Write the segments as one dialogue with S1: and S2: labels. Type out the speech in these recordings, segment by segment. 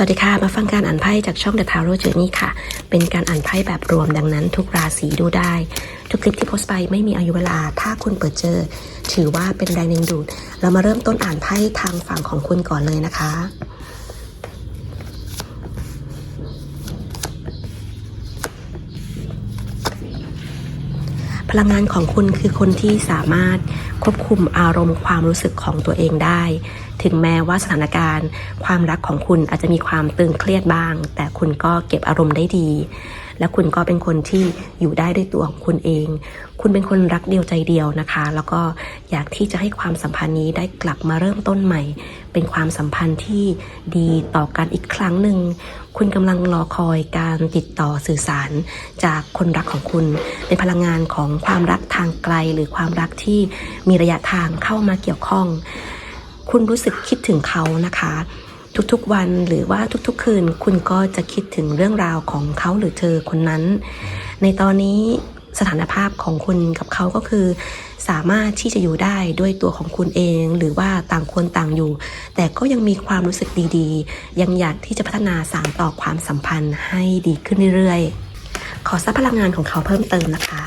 S1: สวัสดีค่ะ มาฟังการอ่านไพ่จากช่อง The Tarot Journey ค่ะ เป็นการอ่านไพ่แบบรวมดังนั้น ทุกราศีดูได้ ทุกคลิปที่โพสต์ไปไม่มีอายุเวลา ถ้าคุณเปิดเจอ ถือว่าเป็นแรงดึงดูด เรามาเริ่มต้นอ่านไพ่ทางฝั่งของคุณก่อนเลยนะคะ พลังงานของคุณคือคนที่สามารถควบคุมอารมณ์ความรู้สึกของตัวเองได้ ถึงแม้ว่าสถานการณ์ ความรักของคุณอาจจะมีความตึงเครียดบ้าง แต่คุณก็เก็บอารมณ์ได้ดี และคุณก็เป็นคนที่อยู่ได้ด้วยตัวของคุณเอง คุณเป็นคนรักเดียวใจเดียวนะคะ แล้วก็อยากที่จะให้ความสัมพันธ์นี้ได้กลับมาเริ่มต้นใหม่ เป็นความสัมพันธ์ที่ดีต่อกันอีกครั้งหนึ่งคุณกำลังรอคอยการติดต่อสื่อสารจากคนรักของคุณ เป็นพลังงานของความรักทางไกลหรือความรักที่มีระยะทางเข้ามาเกี่ยวข้อง คุณรู้สึกคิดถึงเขานะคะ ทุกๆวันหรือว่าทุกๆ คืน คุณก็จะคิดถึงเรื่องราวของเขาหรือเธอคนนั้น ในตอนนี้สถานภาพของคุณกับเขาก็คือ สามารถที่จะอยู่ได้ด้วยตัวของคุณเอง หรือว่าต่างคนต่างอยู่ แต่ก็ยังมีความรู้สึกดีๆ ยังอยากที่จะพัฒนาสานต่อความสัมพันธ์ให้ดีขึ้นเรื่อยๆ ขอทราบพลังงานของเขาเพิ่มเติมนะคะ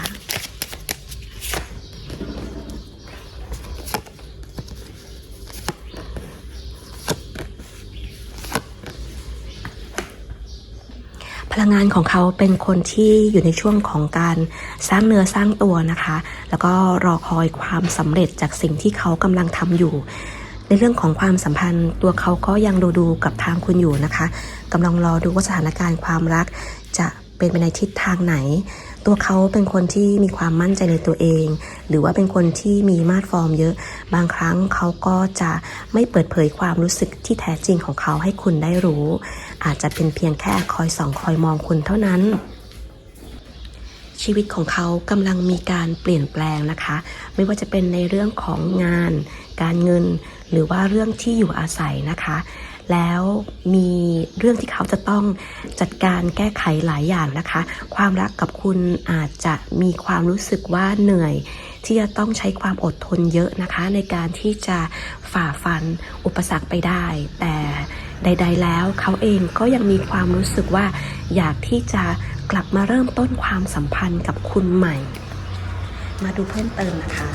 S1: ลังงานของเขาเป็นคนที่อยู่ในช่วงของการสร้างเนื้อสร้างตัวนะคะ แล้วก็รอคอยความสำเร็จจากสิ่งที่เขากำลังทำอยู่ ในเรื่องของความสัมพันธ์ตัวเขาก็ยังดูดูกับทางคุณอยู่นะคะกำลังรอดูว่าสถานการณ์ความรักจะเป็นไปในทิศทางไหน ตัวเขาเป็นคนที่มีความมั่นใจในตัวเอง หรือว่าเป็นคนที่มีมาดฟอร์มเยอะ บางครั้งเขาก็จะไม่เปิดเผยความรู้สึกที่แท้จริงของเขาให้คุณได้รู้ อาจจะเป็นเพียงแค่คอยส่องคอยมองคุณเท่านั้นชีวิตของเขากำลังมีการเปลี่ยนแปลงนะคะ ไม่ว่าจะเป็นในเรื่องของงาน การเงิน หรือว่าเรื่องที่อยู่อาศัยนะคะ แล้วมีเรื่องที่เขาจะต้องจัดการแก้ไขหลายอย่างนะคะ ความรักกับคุณอาจจะมีความรู้สึกว่าเหนื่อย ที่จะต้องใช้ความอดทนเยอะนะคะ ในการที่จะฝ่าฟันอุปสรรคไปได้ แต่ใด ๆ แล้วเขาเองก็ยังมีความรู้สึกว่า อยากที่จะกลับมาเริ่มต้นความสัมพันธ์กับคุณใหม่ มาดูเพิ่มเติมนะคะ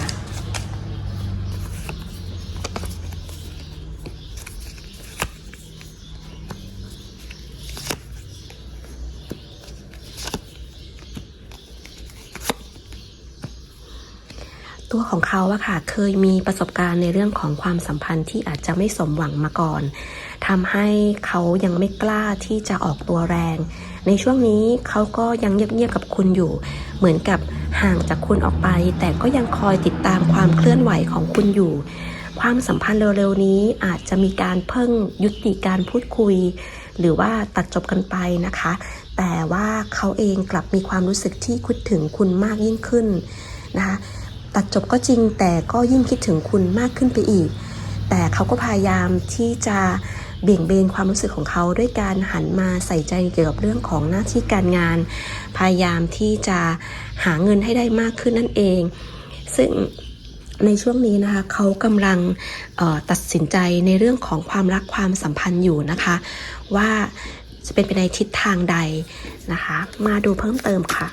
S1: ตัวของเขาอะค่ะเคยมีประสบการณ์ในเรื่องของความสัมพันธ์ที่อาจจะไม่สมหวังมาก่อนทำให้เขายังไม่กล้าที่จะออกตัวแรง ในช่วงนี้เขาก็ยังเงียบๆกับคุณอยู่ เหมือนกับห่างจากคุณออกไป แต่ก็ยังคอยติดตามความเคลื่อนไหวของคุณอยู่ ความสัมพันธ์เร็วๆนี้อาจจะมีการเพิ่งยุติการพูดคุย หรือว่าตัดจบกันไปนะคะ แต่ว่าเขาเองกลับมีความรู้สึกที่คิดถึงคุณมากยิ่งขึ้นนะคะ ตัดจบก็จริงแต่ก็ยิ่งคิดถึงคุณมากขึ้นไปอีก แต่เขาก็พยายามที่จะเบี่ยงเบนความรู้สึกของเขาด้วยการหันมาใส่ใจเกี่ยวกับเรื่องของหน้าที่การงาน พยายามที่จะหาเงินให้ได้มากขึ้นนั่นเอง ซึ่งในช่วงนี้นะคะเขากำลังตัดสินใจในเรื่องของความรักความสัมพันธ์อยู่นะคะ ว่าจะเป็นไปในทิศทางใดนะคะ มาดูเพิ่มเติมค่ะ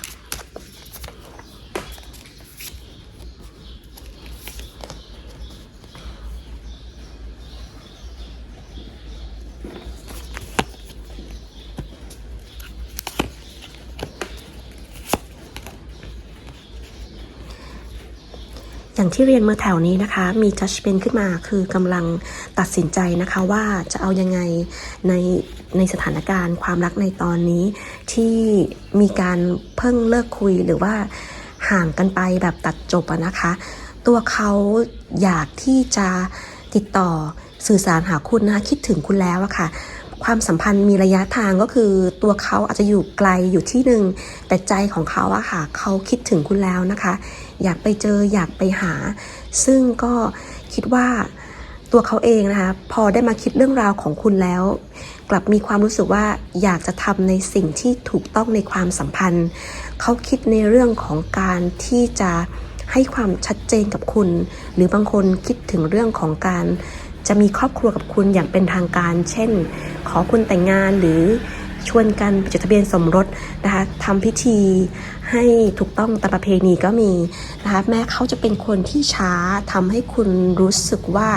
S1: อย่างที่เรียนเมื่อแถวนี้นะคะ มี judgment ขึ้นมาคือกำลังตัดสินใจนะคะว่าจะเอายังไงในในสถานการณ์ความรักในตอนนี้ ที่มีการเพิ่งเลิกคุยหรือว่าห่างกันไปแบบตัดจบอะนะคะ ตัวเขาอยากที่จะติดต่อสื่อสารหาคุณนะคะคิดถึงคุณแล้วอะค่ะความสัมพันธ์มีระยะทางก็คือตัวเขาอาจจะอยู่ไกลอยู่ที่หนึ่งแต่ใจของเขาอะค่ะเขาคิดถึงคุณแล้วนะคะ อยากไปเจออยากไปหา ซึ่งก็คิดว่าตัวเขาเองนะคะพอได้มาคิดเรื่องราวของคุณแล้ว กลับมีความรู้สึกว่าอยากจะทำในสิ่งที่ถูกต้องในความสัมพันธ์ เขาคิดในเรื่องของการที่จะให้ความชัดเจนกับคุณ หรือบางคนคิดถึงเรื่องของการจะมีครอบครัวกับคุณอย่างเป็นทางการ เช่น ขอคุณแต่งงานหรือ ชวนกันจดทะเบียนสมรสนะคะทำพิธีให้ถูกต้องตามประเพณีก็มีนะคะแม้เขาจะเป็นคนที่ช้าทำให้คุณรู้สึกว่า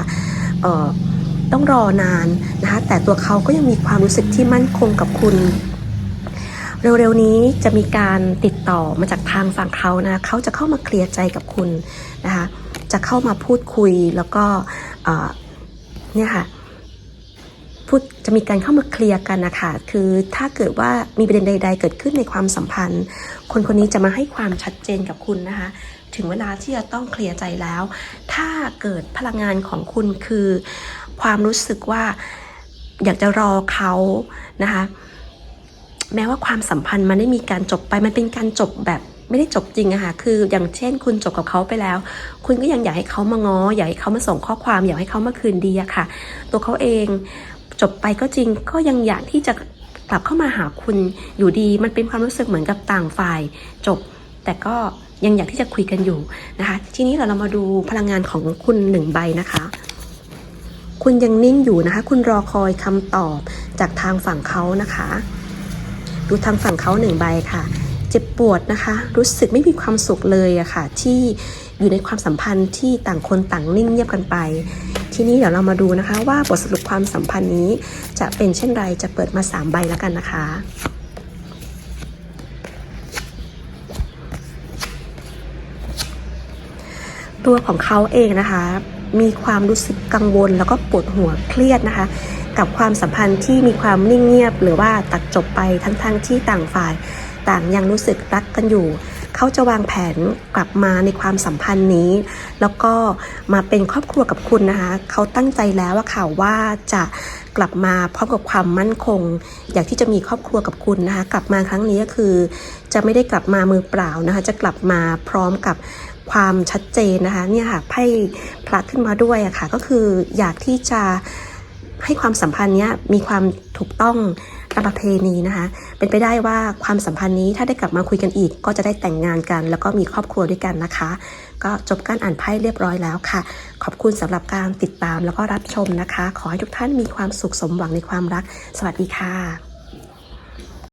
S1: ต้องรอนานนะคะแต่ตัวเขาก็ยังมีความรู้สึกที่มั่นคงกับคุณเร็วๆนี้จะมีการติดต่อมาจากทางฝั่งเขานะเขาจะเข้ามาเคลียร์ใจกับคุณนะคะ จะเข้ามาพูดคุยแล้วก็เนี่ยค่ะ พูดจะมีการเข้ามาเคลียร์กันนะคะคือถ้าเกิดว่ามีประเด็นใด ๆ เกิดขึ้นในความสัมพันธ์ คนคนนี้จะมาให้ความชัดเจนกับคุณนะคะ ถึงเวลาที่จะต้องเคลียร์ใจแล้ว ถ้าเกิดพลังงานของคุณคือ ความรู้สึกว่าอยากจะรอเขานะคะแม้ว่าความสัมพันธ์มันได้มีการจบไปมันเป็นการจบแบบไม่ได้จบจริงอะค่ะ คืออย่างเช่น คุณจบกับเขาไปแล้ว คุณก็ยังอยากให้เขามาง้อ อยากให้เขามาส่งข้อความ อยากให้เขามาคืนดีอะค่ะ ตัวเขาเอง จบไปก็จริงก็ยังอยากที่จะกลับเข้ามาหาคุณอยู่ดี มันเป็นความรู้สึกเหมือนกับต่างฝ่าย จบแต่ก็ยังอยากที่จะคุยกันอยู่นะคะ ทีนี้เราเรามาดูพลังงานของคุณหนึ่งใบนะคะ คุณยังนิ่งอยู่นะคะ คุณรอคอยคำตอบจากทางฝั่งเขานะคะ ดูทางฝั่งเขาหนึ่งใบค่ะ เจ็บปวดนะคะ รู้สึกไม่มีความสุขเลยอะค่ะ ที่อยู่ในความสัมพันธ์ที่ต่างคนต่างนิ่งเงียบกันไป ทีนี้เดี๋ยวเรามาดูนะคะ ว่าบทสรุปความสัมพันธ์นี้ จะเป็นเช่นไรจะเปิดมา 3 ใบแล้วกันนะคะตัวของเขาเองนะคะ มีความรู้สึกกังวลแล้วก็ปวดหัวเครียดนะคะ กับความสัมพันธ์ที่มีความนิ่งเงียบ หรือว่าตัดจบไปทั้งๆทที่ต่างฝ่าย ต่างยังรู้สึกรักกันอยู่ เขาจะวางแผนกลับมาในความสัมพันธ์นี้ แล้วก็มาเป็นครอบครัวกับคุณนะคะ เขาตั้งใจแล้วว่าค่ะว่าจะกลับมาพร้อมกับความมั่นคง อยากที่จะมีครอบครัวกับคุณนะคะ กลับมาครั้งนี้ก็คือ จะไม่ได้กลับมามือเปล่านะคะ จะกลับมาพร้อมกับความชัดเจนนะคะเนี่ยค่ะไพ่พระขึ้นมาด้วยอะค่ะก็คืออยากที่จะให้ความสัมพันธ์เนี้ยมีความถูกต้อง ตามประเพณีนะคะ เป็นไปได้ว่าความสัมพันธ์นี้ถ้าได้กลับมาคุยกันอีก ก็จะได้แต่งงานกัน แล้วก็มีครอบครัวด้วยกันนะคะ ก็จบการอ่านไพ่เรียบร้อยแล้วค่ะ ขอบคุณสำหรับการติดตามแล้วก็รับชมนะคะ ขอให้ทุกท่านมีความสุขสมหวังในความรัก สวัสดีค่ะ